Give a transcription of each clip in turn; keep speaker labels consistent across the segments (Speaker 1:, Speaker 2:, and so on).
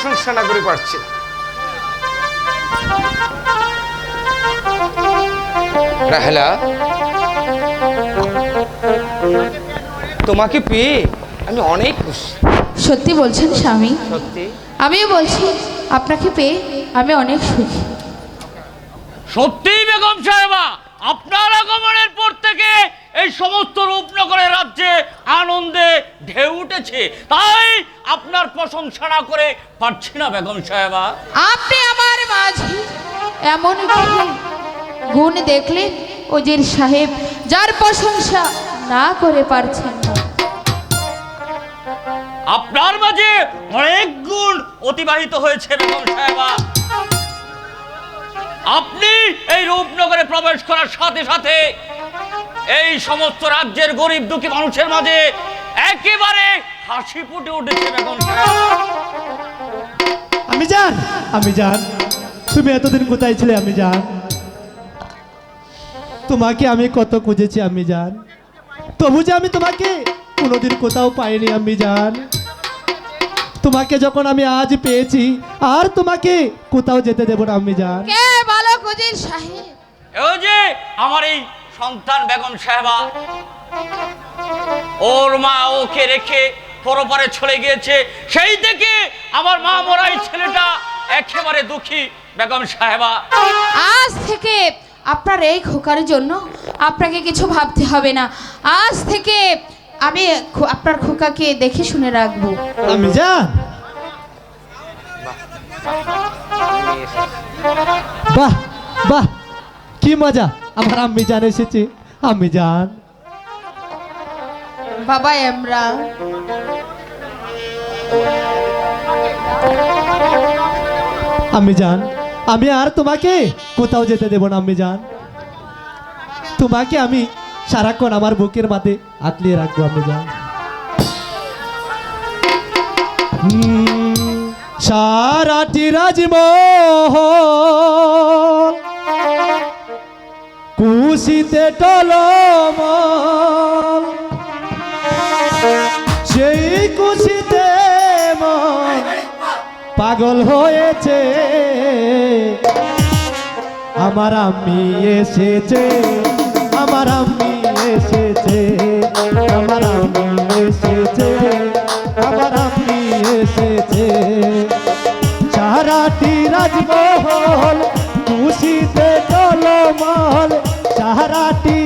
Speaker 1: প্রশংসা না করে পারছি। না রাহেলা তোমাকে পেয়ে আমি অনেক খুশি।
Speaker 2: সত্যি বলছেন স্বামী?
Speaker 1: সত্যি?
Speaker 2: আমিও বলছি আপনাকে পেয়ে আমি অনেক সুখী
Speaker 3: সত্যি বেগম সাহেবা আপনার আগমনের পর থেকে এই সমস্ত রূপনগরের রাজ্যে আনন্দে ঢেউ উঠেছে। তাই আপনার প্রশংসা না করে পারছি না বেগম সাহেবা
Speaker 2: আপনি আমার মাঝে। এমন গুণ দেখলেন ওজির সাহেব যার প্রশংসা না করে পারছেন না।
Speaker 3: আপনার মাঝে অনেক গুণ অতিবাহিত হয়েছে বেগম সাহেবা আপনি এই রূপনগরে প্রবেশ করার সাথে সাথে এই সমস্ত রাজ্যের গরিব দুঃখী মানুষের মাঝে একেবারে হাসি ফুটে উঠেছে সাহেবা
Speaker 4: আমি জান আমি জান তুমি এতদিন কোথায় ছিলে আমি জান তোমাকে আমি কত খুঁজেছি আমি জান তবু যে আমি তোমাকে কোনোদিন কোথাও পাইনি আমি জান তোমাকে যখন আমি আজ পেয়েছি আর তোমাকে কোথাও যেতে দেবো না আমি জান
Speaker 2: কে ভালো ওজির সাহেব
Speaker 3: এই যে আমার এই সন্তান বেগম সাহেবা। ওর মা ওকে রেখে পরপারে চলে গিয়েছে। সেই থেকে আমার মা মরাই ছেলেটা একেবারে দুঃখী বেগম সাহেবা।
Speaker 2: আজ থেকে আপনার এই খোকার জন্য আপনাকে কিছু ভাবতে হবে না। আজ থেকে আমি খো- আপনার খোকাকে দেখে শুনে রাখব।
Speaker 4: আমি জান বাহ বাহ কি মজা। আমার আম্মি জান এসেছে। আমি জান।
Speaker 2: বাবা এমরা।
Speaker 4: আমি জান আমি আর তোমাকে কোথাও যেতে দেব না আমি জান। তোমাকে আমি সারাক্ষণ আমার বুকের মাঝে আঁকলিয়ে রাখব আমি জান। হুম, সারাটি রাজমহল কুশিতে টলমল। সেই কুশিতে মন পাগল হয়েছে, আমার আম্মি এসেছে, আমার আম্মি এসেছে, আমার আম্মি এসেছে, আমার আম্মি এসেছে। সারাটি রাজমহল খুশিতে টলমল সারাটি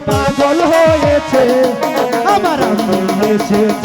Speaker 4: পাগল হয়েছে আমার এসেছে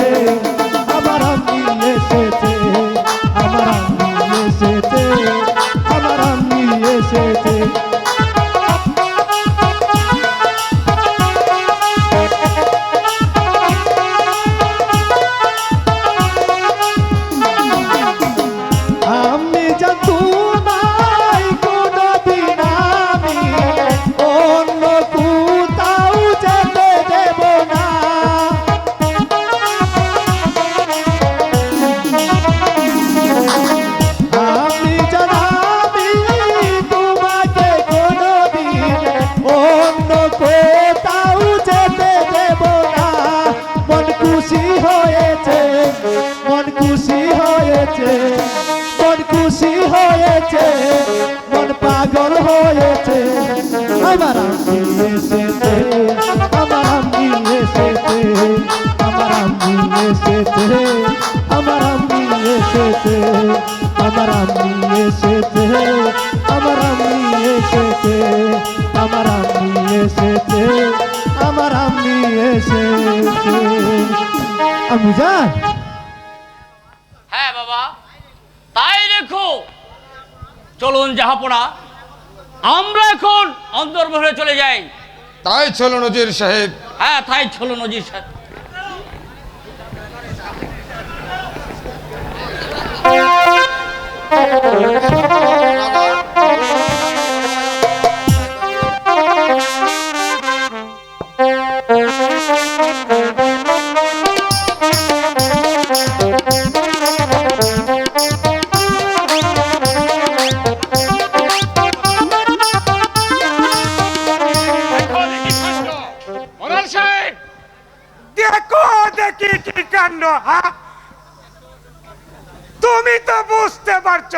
Speaker 4: এসেছে আমার আমি এসেছে আমার আমি এসেছে আমার আম্মি এসেছে আমার আম্মি এসেছে আমার আম্মি এসেছে আমার আম্মি এসেছে। আমার আম্মি এসেছে আমি যান।
Speaker 3: হ্যাঁ বাবা তাই রেখো চলুন জাহাপনা আমরা এখন অন্দরমহলে চলে যাই।
Speaker 1: তাই চলো নজির সাহেব।
Speaker 3: হ্যাঁ তাই চলো নজির সাহেব।
Speaker 5: দেখো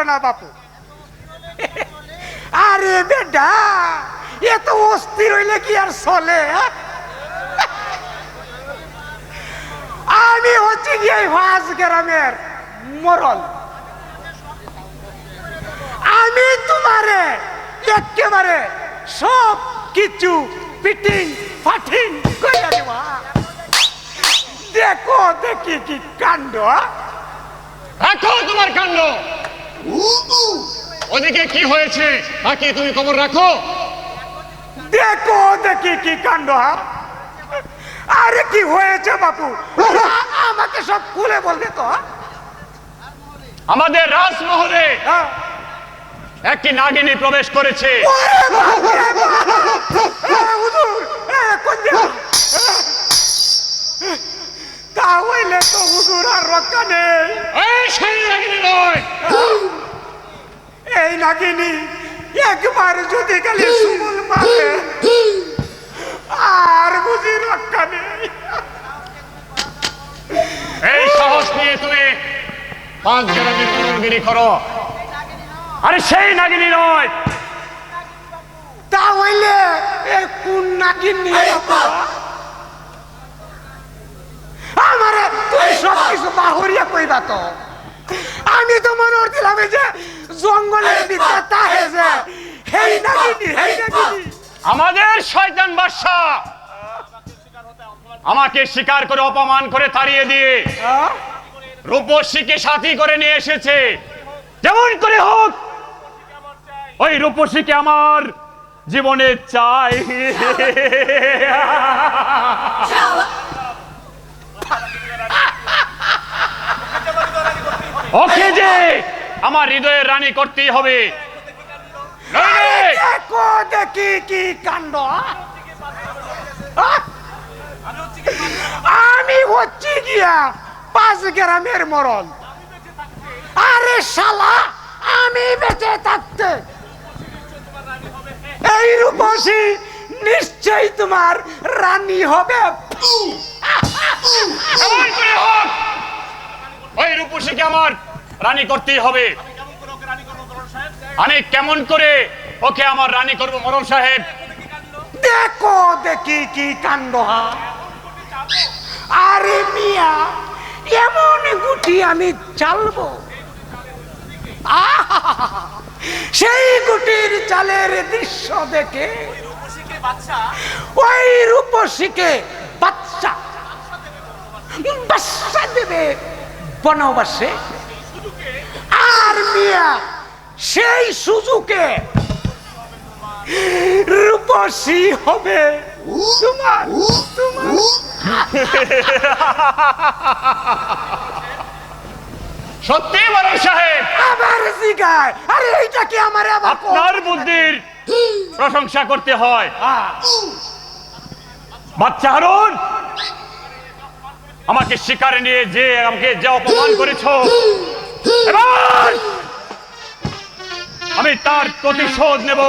Speaker 5: না বাপু আরে বেটা অস্থির হইলে কি আর চলে হ্যাঁ? আমি হচ্ছে গিয়ে ভাস গ্রামের মরল আমি তোমারে একেবারে সব কিছু পিটিং, ফাটিং কইরা দেবা দেখো, দেখি কি কাণ্ড হ্যাঁ?
Speaker 6: রাখো তোমার কাণ্ড ওদিকে কি হয়েছে? বাকি তুমি খবর রাখো।
Speaker 5: দেখো দেখি কি কাণ্ড? আরে কি হয়েছে বাপু? আমাকে সব খুলে বলবে তো?
Speaker 6: আমাদের রাজমহলে
Speaker 5: হ্যাঁ?
Speaker 6: একটি নাগিনী প্রবেশ করেছে।
Speaker 5: তা হইলে তো হুজুর আর রক্ষা নেই।
Speaker 6: এই সেই নাগিনী নয়।
Speaker 5: এই নাগিনী একবার যদি খালি সুমন মারে আর বুঝি রক্ষা নেই।
Speaker 6: এই সাহস নিয়ে তুমি পাঁচ গ্রামের মনোগিরি করো। আরে সেই নাগিনী নয়।
Speaker 5: তা হইলে এ কোন নাগিনী বাবা? আমারে তুই সব কিছু কইবা তো? আমি তো মনে করছিলাম যে জঙ্গলের ভিতরে তাহে যে। হেই হেই
Speaker 6: আমাদের শয়তান বাদশা। আমাকে শিকার করে অপমান করে তাড়িয়ে দিয়ে? রূপসীকে সাথী করে নিয়ে এসেছে। যেমন করে হোক ওই রূপসীকে আমার জীবনে চাই। ওকে যে আমার হৃদয়ের রানী করতেই হবে।
Speaker 5: দেখো দেখি কি কাণ্ড আমি হচ্ছি গিয়া পাঁচ গ্রামের মরণ। আরে শালা আমি বেঁচে থাকতে। এই রূপসী নিশ্চয়ই তোমার রানী হবে।
Speaker 6: করে হোক। ওই রূপসীকে আমার রানী করতেই হবে আমি কেমন করে ওকে আমার রানী করব মরণ সাহেব
Speaker 5: দেখো, দেখি কি কাণ্ড। আরে মিয়া এমন গুটি আমি চালবো! সেই গুটির চালের দৃশ্য দেখে ওই রূপসীকে বাচ্চা বাচ্চা দেবে বনবাসে আর মিয়া সেই সুযোগে রূপসী হবে। তোমার তোমার।
Speaker 6: সত্যি মরণ সাহেব।
Speaker 5: আবার জিগায়। আরে এইটা কি আমার আবার
Speaker 6: আপনার বুদ্ধির প্রশংসা করতে হয়।
Speaker 5: আহ,
Speaker 6: বাচ্চা হারুন। আমাকে শিকারে নিয়ে যে আমাকে যে অপমান করেছ আমি তার প্রতিশোধ নেব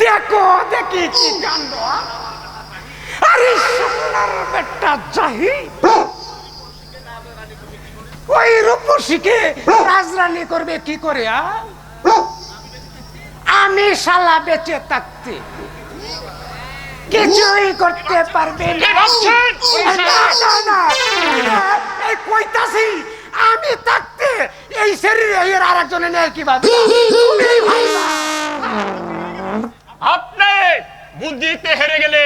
Speaker 5: দেখো, দেখি কি কাণ্ড আরে সোনার বেটা যাহি ওই রূপসীকে রাজরানী করবে কি করে, আ? আমি শালা বেঁচে থাকতে কিছুই করতে পারবে কইতাছি আমি থাকতে এই শরীরে এর আরেকজনে নেয় কি
Speaker 6: আপনি বুদ্ধিতে হেরে গেলে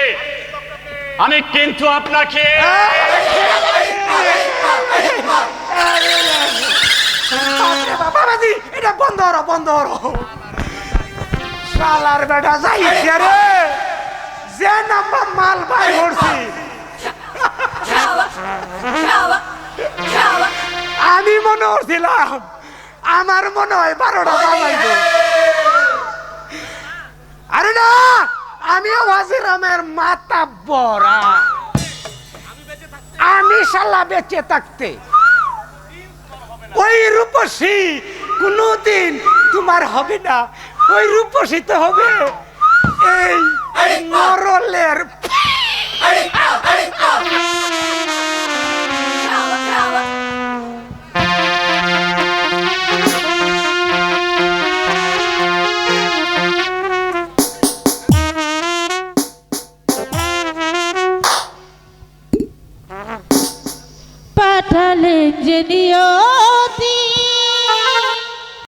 Speaker 6: আমি কিন্তু আপনাকে
Speaker 5: বাবাজি এটা বন্ধ হরো বন্ধ হরো শালার বেটা যাইছে রে। যে নাম্বার মাল ভাই করছি। আমি মনে করছিলাম আমার মনে হয় বারোটা বাজাইব আরে না আমিও ওয়াজিরামের মাথা বড়া। আমি শালা বেঁচে থাকতে। ওই রূপসী কোনদিন তোমার হবে না। ওই রূপসিত হবে এই মরলের